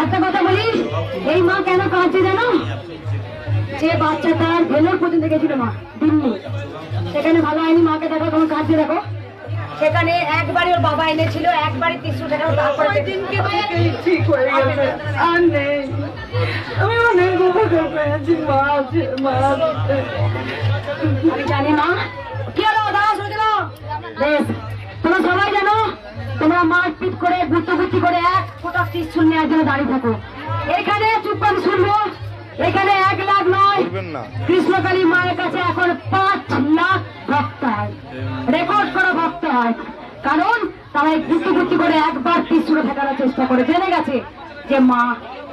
একটা কথা বলিস? এই মা কেন কাঁদছে জানো? যে বাচ্চা তার ভেলোর পর্যন্ত গেছিল মা দিল্লি। সেখানে ভালো হয়নি মাকে দেখো তোমার কাঁদছে দেখো। সেখানে একবারই ওর বাবা এনেছিল একবারই তিনশো টাকা তারপরে দিনকে ঠিক হয়ে গেছে আর নেই। আমি অনেক উপকার পেয়েছি মা মা। আমি জানি মা। কি হলো? দাঁড়া শুনে বেশ। তোমরা সবাই জানো তোমরা মারপিট করে গুত্তগুত্তি করে এক ফোটা ত্রিশুল নেওয়ার জন্য দাঁড়িয়ে থাকো। এখানে চুপ শুনব। এখানে এক লাখ নয়। কৃষ্ণকালী মায়ের কাছে এখন পাঁচ লাখ ভক্ত হয়। রেকর্ড করা ভক্ত হয়। কারণ তারা এই গুটি করে একবার ত্রিশুল ঠেকানোর চেষ্টা করে। জেনে গেছে যে মা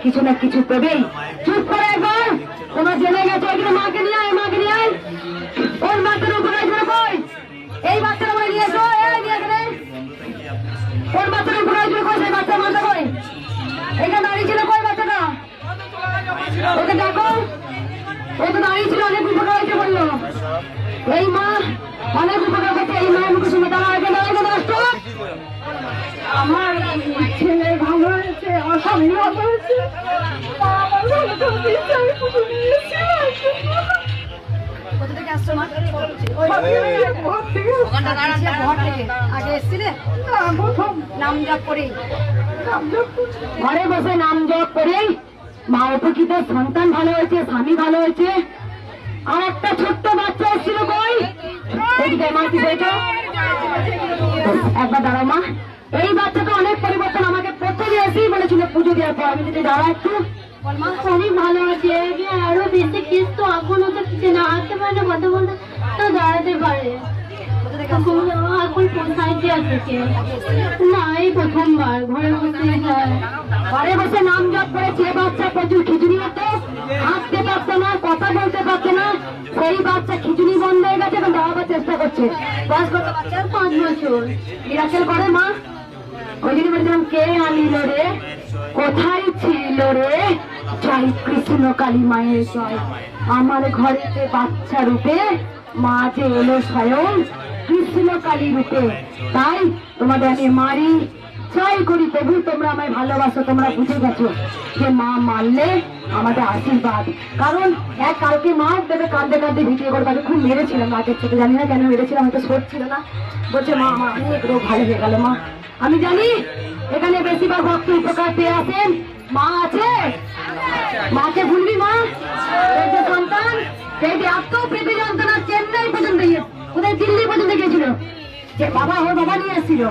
কিছু না কিছু পেবেই। চুপ ওকে দেখো। ও তো দাঁড়িয়ে ছিল, অনেক উপকার হয়েছে বলল এই মা, অনেক উপকার করছে এই মায়ের মুখে শুনে দাঁড়িয়ে নষ্ট আমার ছেলে ভালো হয়েছে আমার হয়েছে। আগে হ্যাঁ। ঘরে বসে নাম জপ করেই মা উপকৃত সন্তান ভালো হয়েছে, স্বামী ভালো হয়েছে। আর একটা ছোট্ট বাচ্চা এসেছিল কি একবার দাঁড়াও মা। এই বাচ্চাটা অনেক পরিবর্তন আমাকে প্রথমে এসেই বলেছিল পুজো দেওয়ার পর। আমি যদি দাঁড়া একটু। আরও বেশি এখনও তো কিছু না হাঁটতে পারে না, কথা বলতে তো দাঁড়াতে পারে। এখন কোথায় যে আছে না এই প্রথমবার ঘরে বসে ঘরে বসে নাম জপ করে যে বাচ্চা প্রচুর খিচুড়ি হতো হাঁটতে পারতো না কথা বলতে পারতো না সেই বাচ্চা খিচুড়ি বন্ধ হয়ে গেছে এবং দাঁড়াবার চেষ্টা করছে বয়স কত বাচ্চার পাঁচ বছর নিরাচল করে মা ওই জন্য কে আনিল রে কোথায় ছিল রে জয় কৃষ্ণ কালী মায়ের জয় আমার ঘরেতে বাচ্চা রূপে মা যে এলো স্বয়ং কৃষ্ণ কালী রূপে তাই তোমাদের আমি মারি। জয় করি প্রভু, তোমরা আমায় ভালোবাসো, তোমরা বুঝে গেছো যে মা মারলে আমাদের আশীর্বাদ। কারণ এক কালকে মা দেবে, কাঁদতে কাঁদতে ভিডিও করে তাকে খুব মেরেছিলাম রাতের থেকে। জানি না কেন মেরেছিলাম, হয়তো শোধ ছিল না। বলছে, মা আমার অনেক রোগ ভালো হয়ে গেল, মা। আমি জানি, এখানে বেশিরভাগ ভক্ত উপকার পেয়ে আসেন। মা আছে? মাকে ভুলবি, মা? সন্তান সেই যে এত পেটে যন্ত্রণা চেন্নাই পর্যন্ত গিয়ে কোথায় গিয়েছিল যে বাবা ওর বাবা নিয়ে এসেছিল।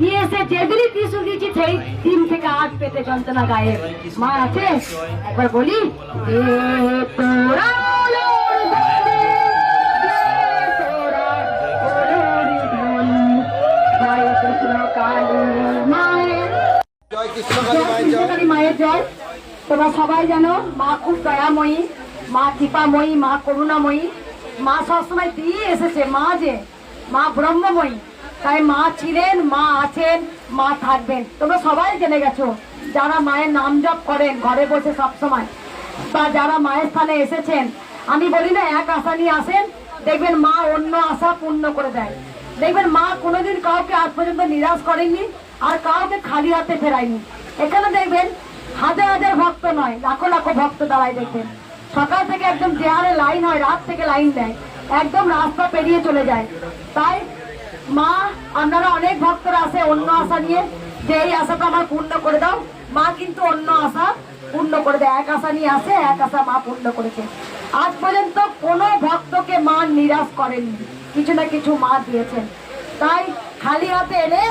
নিয়ে এসে যেদিনই টিসু দিয়েছি সেই দিন থেকে আজ পেটে যন্ত্রণা গায়ে। মা আছে? একবার বলি তোরা মায়ের জয়। তোমরা সবাই জানো মা খুব দয়াময়ী মা কৃপাময়ী মা করুণাময়ী। মা সবসময় দিয়ে এসেছে মা যে মা ব্রহ্মময়ী। তাই মা ছিলেন, মা আছেন, মা থাকবেন। তোমরা সবাই জেনে গেছো, যারা মায়ের নাম জপ করেন, ঘরে বসে সবসময়, বা যারা মায়ের স্থানে এসেছেন, আমি বলি না, এক আশা নিয়ে আসেন, দেখবেন মা অন্য আশা পূর্ণ করে দেয়। দেখবেন মা কোনোদিন কাউকে আজ পর্যন্ত নিরাশ করেননি, আর কাউকে খালি হাতে ফেরায়নি। এখানে দেখবেন, হাজার হাজার ভক্ত নয়, লাখো লাখো ভক্ত দাঁড়ায় দেখবেন। সকাল থেকে একদম যে লাইন হয়, রাত থেকে লাইন দেয়। একদম রাস্তা পেরিয়ে চলে যায়। তাই মা, আপনারা অনেক ভক্তরা আসে অন্য আশা নিয়ে, যে এই আশাটা আমার পূর্ণ করে দাও। মা কিন্তু অন্য আশা পূর্ণ করে দেয়। এক আশা নিয়ে আসে, এক আশা মা পূর্ণ করেছে। আজ পর্যন্ত কোনো ভক্তকে মা নিরাশ করেননি কিছু না কিছু মা দিয়েছেন। তাই খালি হাতে এলে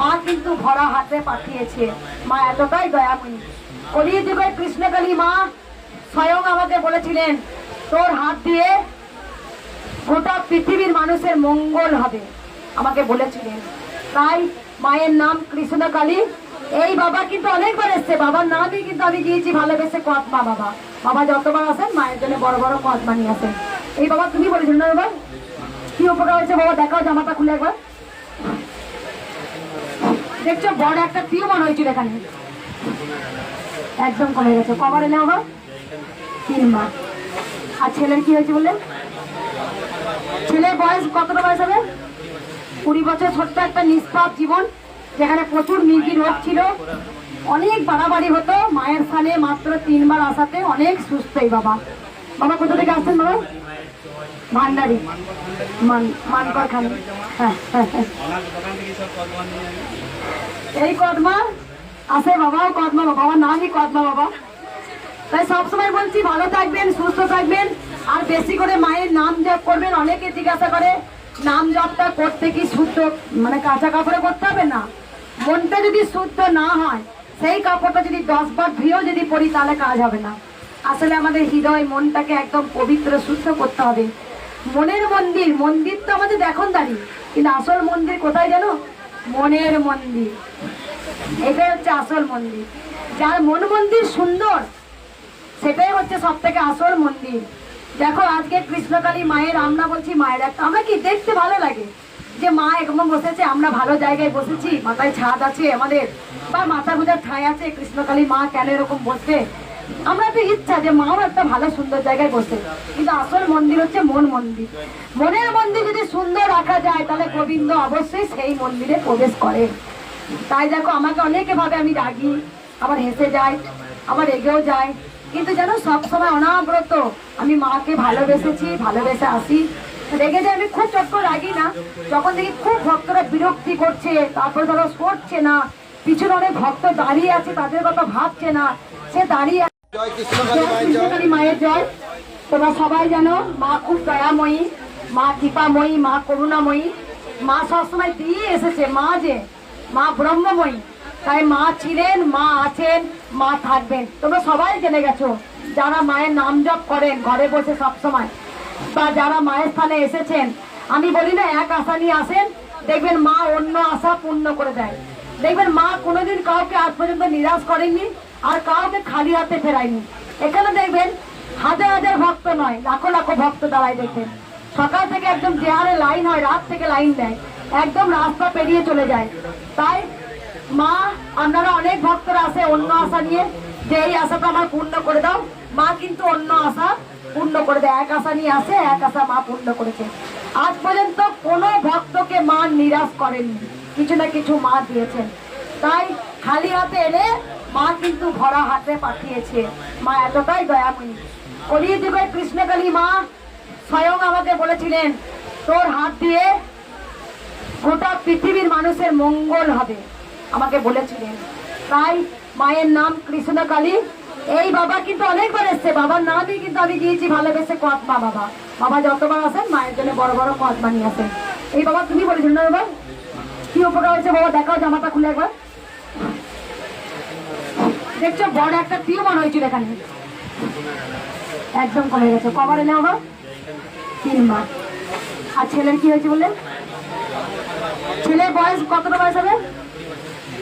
মা কিন্তু ভরা হাতে পাঠিয়েছে। মা, এতটাই দয়াময়ী। কলিয়ে যুগের কৃষ্ণকালী মা স্বয়ং আমাকে বলেছিলেন, তোর হাত দিয়ে গোটা পৃথিবীর মানুষের মঙ্গল হবে। আমাকে বলেছিলেন, তাই মায়ের নাম কৃষ্ণকালী এই বাবা কিন্তু অনেকবার এসছে। বাবার নামই কিন্তু আমি দিয়েছি ভালোবেসে কদমা বাবা। বাবা যতবার আসেন, মায়ের জন্য বড় বড় কদমা নিয়ে আসেন। এই বাবা, তুমি বলেছিল না বাবা কি উপকার হয়েছে বাবা? দেখাও জামাটা খুলে একবার। দেখছ, বড় একটা প্রিয় টিউমার হয়েছিল এখানে। একদম কমে গেছে। কবার এলে বাবা তিন মাস আর ছেলের কি হয়েছে বললেন ছেলের বয়স কতটা বয়স হবে? কুড়ি বছর ছোট্ট একটা নিষ্পাপ জীবন, যেখানে প্রচুর মির্গি রোগ ছিল। অনেক বাড়াবাড়ি হতো, মায়ের স্থানে মাত্র তিনবার আসাতে অনেক সুস্থ এই বাবা। বাবা, কোথা থেকে আসছেন বাবা? ভান্ডারি। মানকর খান। হ্যাঁ হ্যাঁ হ্যাঁ। এই কদমা আছে বাবাও কদমা বাবা। নামই কদমা বাবা। তাই সবসময় বলছি, ভালো থাকবেন, সুস্থ থাকবেন। আর বেশি করে মায়ের নাম জপ করবেন, অনেকে জিজ্ঞাসা করে, নাম জপটা করতে কি শুদ্ধ মানে কাঁচা কাপড়ে করতে হবে না? মনটা যদি শুদ্ধ না হয়, সেই কাপড়টা যদি দশ বার ধুয়েও যদি পরি, তাহলে কাজ হবে না। আসলে আমাদের হৃদয়, মনটাকে একদম পবিত্র, শুদ্ধ করতে হবে। মনের মন্দির মন্দির তো আমাদের দেখুন দাঁড়ি কিন্তু আসল মন্দির কোথায় জানো মনের মন্দির। এটাই হচ্ছে আসল মন্দির। যার মন মন্দির সুন্দর, সেটাই হচ্ছে সব থেকে আসল মন্দির। দেখো, আজকে কৃষ্ণকালী মায়ের, আমরা বলছি মায়ের একটা আমরা কি দেখতে ভালো লাগে? যে মা এরকম বসেছে, আমরা ভালো জায়গায় বসেছি, মাথায় ছাদ আছে আমাদের, বা মাথা গুজার ঠাঁই আছে, কৃষ্ণকালী মা কেন এরকম বসবে? আমরা তো ইচ্ছা যে মাও একটা ভালো, সুন্দর জায়গায় বসে। কিন্তু আসল মন্দির হচ্ছে মন মন্দির। মনের মন্দির যদি সুন্দর রাখা যায়, তাহলে গোবিন্দ অবশ্যই সেই মন্দিরে প্রবেশ করে। তাই দেখো, আমাকে অনেকে ভাবে আমি রাগি। আবার হেসে যাই আবার এগেও যাই কিন্তু যেন সবসময় অনাব্রত। আমি মাকে ভালোবেসেছি ভালোবেসে আসি। রেগে যাই আমি খুব চট করে রাগি না। যখন দেখি খুব ভক্তরা বিরক্তি করছে তারপরে ধরো সরছে না। পিছনে অনেক ভক্ত দাঁড়িয়ে আছে তাদের কথা ভাবছে না। সে দাঁড়িয়ে কৃষ্ণকালী মায়ের জয়। তোমরা সবাই জানো মা খুব দয়াময়ী মা কৃপাময়ী মা করুণাময়ী। মা সবসময় দিয়ে এসেছে মা যে মা ব্রহ্মময়ী। তাই মা ছিলেন, মা আছেন, মা থাকবেন। তোমরা সবাই জেনে গেছো, যারা মায়ের নাম জপ করেন, ঘরে বসে সব সময়, বা যারা মায়ের স্থানে এসেছেন, আমি বলি না এক আশা নিয়ে আসেন, দেখবেন মা অন্য আশা পূর্ণ করে দেয়। দেখবেন মা কোনোদিন কাউকে আজ পর্যন্ত নিরাশ করেনি আর কাউকে খালি হাতে ফেরায়নি। এখানে দেখবেন, হাজার হাজার ভক্ত নয়, লাখো লাখো ভক্ত দাঁড়ায় দেখবেন। সকাল থেকে একদম যে লাইন হয়, রাত থেকে লাইন দেয়। একদম রাস্তা পেরিয়ে চলে যায়। তাই মা, আপনারা অনেক ভক্তরা আছে অন্য আশা নিয়ে। যে এই আশাটা আমার পূর্ণ করে দাও। মা কিন্তু অন্য আশা পূর্ণ করে দেয়। এক আশা নিয়ে আসে এক আশা মা পূর্ণ করেছে। আজ পর্যন্ত কোনো ভক্তকে মা নিরাশ করেননি কিছু না কিছু মা দিয়েছেন। তাই খালি হাতে এলে মা কিন্তু ভরা হাতে পাঠিয়েছে। মা এতটাই দয়াময়ী। কলিয়ে যুগে কৃষ্ণকালী মা। স্বয়ং আমাকে বলেছিলেন, তোর হাত দিয়ে গোটা পৃথিবীর মানুষের মঙ্গল হবে। আমাকে বলেছিলেন তাই মায়ের নাম কৃষ্ণকালী। এই বাবা কিন্তু অনেকবার এসছে। বাবার নামই কিন্তু আমি দিয়েছি ভালোবেসে কদমা বাবা। বাবা যতবার আসেন মায়ের জন্য বড় বড় কদমা নিয়ে আসেন। এই বাবা, তুমি বলেছিল না বাবা কি উপকার হয়েছে বাবা? দেখাও জামাটা খুলে একবার। দেখছ, বড় একটা টিউমার হয়েছিল এখানে। একদম কমে গেছে। কবার এলে বাবা তিন মাস আর ছেলের কি হয়েছে বললেন? ছেলের বয়স কতটা বয়স হবে?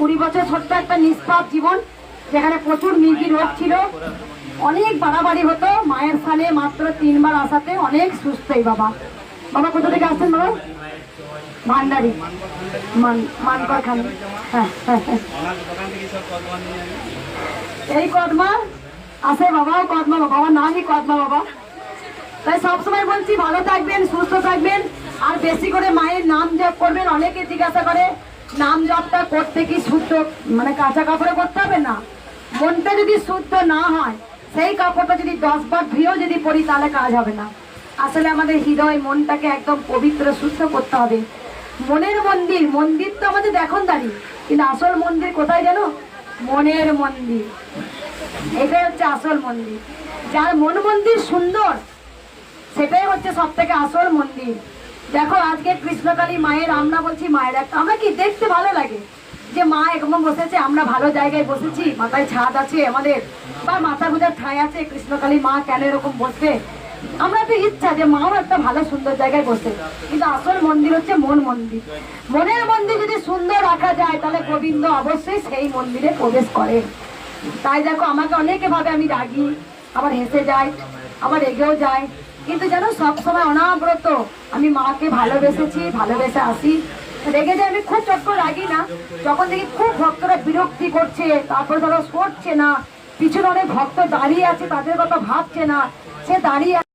কুড়ি বছর ছোট্ট একটা নিষ্পাপ জীবন, যেখানে প্রচুর মির্গি রোগ ছিল। অনেক বাড়াবাড়ি হতো, মায়ের স্থানে মাত্র তিনবার আসাতে অনেক সুস্থ এই বাবা। বাবা, কোথা থেকে আসছেন বাবা? ভান্ডারি। মান খান হ্যাঁ হ্যাঁ হ্যাঁ। এই কদমা আছে বাবাও কদমা বাবা। নামই কদমা বাবা? তাই সবসময় বলছি, ভালো থাকবেন, সুস্থ থাকবেন, আর বেশি করে মায়ের নাম জপ করবেন, অনেকে জিজ্ঞাসা করে নাম জপটা করতে কি শুদ্ধ মানে কাঁচা কাপড়ে করতে হবে না? মনটা যদি শুদ্ধ না হয়, সেই কাপড়টা যদি দশ বার ধুয়েও যদি পরি, তাহলে কাজ হবে না। আসলে আমাদের হৃদয় মনটাকে একদম পবিত্র, শুদ্ধ করতে হবে। মনের মন্দির মন্দির তো আমাদের দেখুন দাঁড়ি কিন্তু আসল মন্দির কোথায় জানো? মনের মন্দির। এটাই হচ্ছে আসল মন্দির। যার মন মন্দির সুন্দর, সেটাই হচ্ছে সব থেকে আসল মন্দির। দেখো, আজকে কৃষ্ণকালী মায়ের, আমরা বলছি মায়ের একটা আমরা কি দেখতে ভালো লাগে? যে মা এরকম বসেছে, আমরা ভালো জায়গায় বসেছি, মাথায় ছাদ আছে আমাদের, বা মাথা গুজার ঠাঁই আছে, কৃষ্ণকালী মা কেন এরকম বসবে আমরা তো ইচ্ছা যে মাও একটা ভালো সুন্দর জায়গায় বসে। কিন্তু আসল মন্দির হচ্ছে মন মন্দির। মনের মন্দির যদি সুন্দর রাখা যায়, তাহলে গোবিন্দ অবশ্যই সেই মন্দিরে প্রবেশ করে। তাই দেখো, আমাকে অনেকে ভাবে আমি রাগি, আবার হেসে যাই আবার এগেও যায়। কিন্তু যেন সবসময় অনাব্রত। আমি মাকে ভালোবেসেছি, ভালোবেসে আসি। রেগে যে আমি খুব চট করে রাগি না। যখন দেখি খুব ভক্তরা বিরক্তি করছে, তারপর ধরো সরছে না। পিছনে অনেক ভক্ত দাঁড়িয়ে আছে, তাদের কথা ভাবছে না। সে দাঁড়িয়ে